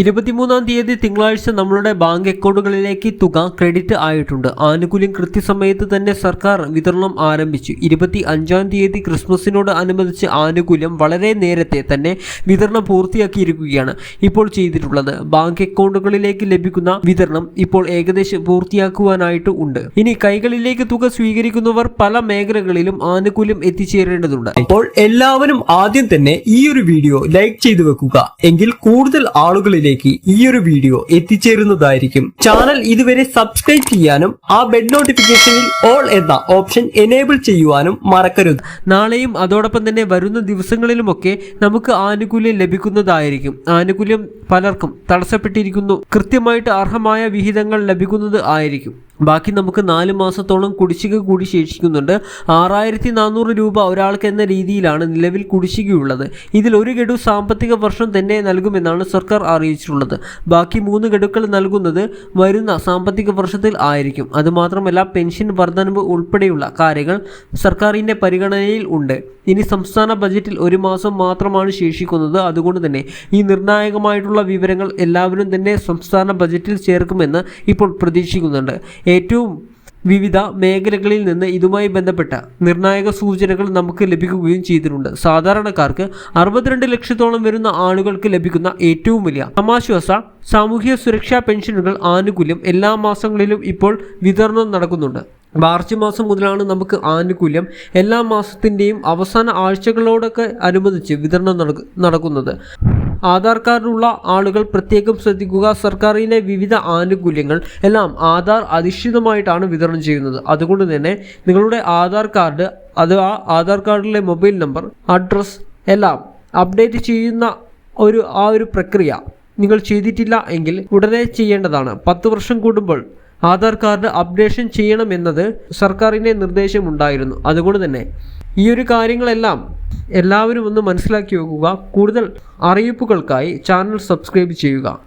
ഇരുപത്തിമൂന്നാം തീയതി തിങ്കളാഴ്ച നമ്മളുടെ ബാങ്ക് അക്കൗണ്ടുകളിലേക്ക് തുക ക്രെഡിറ്റ് ആയിട്ടുണ്ട്. ആനുകൂല്യം കൃത്യസമയത്ത് തന്നെ സർക്കാർ വിതരണം ആരംഭിച്ചു. ഇരുപത്തി അഞ്ചാം തീയതി ക്രിസ്മസിനോട് അനുബന്ധിച്ച് ആനുകൂല്യം വളരെ നേരത്തെ തന്നെ വിതരണം പൂർത്തിയാക്കിയിരിക്കുകയാണ് ഇപ്പോൾ ചെയ്തിട്ടുള്ളത്. ബാങ്ക് അക്കൗണ്ടുകളിലേക്ക് ലഭിക്കുന്ന വിതരണം ഇപ്പോൾ ഏകദേശം പൂർത്തിയാക്കുവാനായിട്ട് ഉണ്ട്. ഇനി കൈകളിലേക്ക് തുക സ്വീകരിക്കുന്നവർ പല മേഖലകളിലും ആനുകൂല്യം എത്തിച്ചേരേണ്ടതുണ്ട്. അപ്പോൾ എല്ലാവരും ആദ്യം തന്നെ ഈ ഒരു വീഡിയോ ലൈക്ക് ചെയ്തു വെക്കുക. എങ്കിൽ കൂടുതൽ ആളുകളിലേക്ക് ഈ ഒരു വീഡിയോ എത്തിച്ചേരുന്നതായിരിക്കും. ചാനൽ ഇതുവരെ സബ്സ്ക്രൈബ് ചെയ്യാനും ആ ബെഡ് നോട്ടിഫിക്കേഷനിൽ ഓൾ എന്ന ഓപ്ഷൻ എനേബിൾ ചെയ്യുവാനും മറക്കരുത്. നാളെയും അതോടൊപ്പം തന്നെ വരുന്ന ദിവസങ്ങളിലുമൊക്കെ നമുക്ക് ആനുകൂല്യം ലഭിക്കുന്നതായിരിക്കും. ആനുകൂല്യം പലർക്കും തടസ്സപ്പെട്ടിരിക്കുന്നു. കൃത്യമായിട്ട് അർഹമായ വിഹിതങ്ങൾ ലഭിക്കുന്നത് ആയിരിക്കും. ബാക്കി നമുക്ക് നാല് മാസത്തോളം കുടിശ്ശിക കൂടി ശേഷിക്കുന്നുണ്ട്. ആറായിരത്തി നാനൂറ് രൂപ ഒരാൾക്ക് എന്ന രീതിയിലാണ് നിലവിൽ കുടിശ്ശികയുള്ളത്. ഇതിൽ ഒരു ഗഡു സാമ്പത്തിക വർഷം തന്നെ നൽകുമെന്നാണ് സർക്കാർ അറിയിച്ചിട്ടുള്ളത്. ബാക്കി മൂന്ന് ഗഡുക്കൾ നൽകുന്നത് വരുന്ന സാമ്പത്തിക വർഷത്തിൽ ആയിരിക്കും. അതുമാത്രമല്ല പെൻഷൻ വർധനവ് ഉൾപ്പെടെയുള്ള കാര്യങ്ങൾ സർക്കാരിന്റെ പരിഗണനയിൽ ഉണ്ട്. ഇനി സംസ്ഥാന ബജറ്റിൽ ഒരു മാസം മാത്രമാണ് ശേഷിക്കുന്നത്. അതുകൊണ്ട് തന്നെ ഈ നിർണായകമായിട്ടുള്ള വിവരങ്ങൾ എല്ലാവരും തന്നെ സംസ്ഥാന ബജറ്റിൽ ചേർക്കുമെന്ന് ഇപ്പോൾ പ്രതീക്ഷിക്കുന്നുണ്ട്. ഏറ്റവും വിവിധ മേഖലകളിൽ നിന്ന് ഇതുമായി ബന്ധപ്പെട്ട നിർണായക സൂചനകൾ നമുക്ക് ലഭിക്കുകയും ചെയ്തിട്ടുണ്ട്. സാധാരണക്കാർക്ക് അറുപത്തിരണ്ട് ലക്ഷത്തോളം വരുന്ന ആളുകൾക്ക് ലഭിക്കുന്ന ഏറ്റവും വലിയ സമാശ്വാസ സാമൂഹ്യ സുരക്ഷാ പെൻഷനുകൾ ആനുകൂല്യം എല്ലാ മാസങ്ങളിലും ഇപ്പോൾ വിതരണം നടക്കുന്നുണ്ട്. മാർച്ച് മാസം മുതലാണ് നമുക്ക് ആനുകൂല്യം എല്ലാ മാസത്തിന്റെയും അവസാന ആഴ്ചകളോടൊക്കെ അനുബന്ധിച്ച് വിതരണം നടക്കു- നടക്കുന്നത്. ആധാർ കാർഡുള്ള ആളുകൾ പ്രത്യേകം ശ്രദ്ധിക്കുക. സർക്കാരിന്റെ വിവിധ ആനുകൂല്യങ്ങൾ എല്ലാം ആധാർ അധിഷ്ഠിതമായിട്ടാണ് വിതരണം ചെയ്യുന്നത്. അതുകൊണ്ട് തന്നെ നിങ്ങളുടെ ആധാർ കാർഡ് അഥവാ ആധാർ കാർഡിലെ മൊബൈൽ നമ്പർ അഡ്രസ് എല്ലാം അപ്ഡേറ്റ് ചെയ്യുന്ന ഒരു ആ ഒരു പ്രക്രിയ നിങ്ങൾ ചെയ്തിട്ടില്ല എങ്കിൽ ഉടനെ ചെയ്യേണ്ടതാണ്. പത്ത് വർഷം കൂടുമ്പോൾ ആധാർ കാർഡ് അപ്ഡേഷൻ ചെയ്യണമെന്നത് സർക്കാരിന്റെ നിർദ്ദേശമുണ്ടായിരുന്നു. അതുകൊണ്ട് തന്നെ ഈ ഒരു കാര്യങ്ങളെല്ലാം എല്ലാവരും ഒന്ന് മനസ്സിലാക്കി വെക്കുക. കൂടുതൽ അറിയിപ്പുകൾക്കായി ചാനൽ സബ്സ്ക്രൈബ് ചെയ്യുക.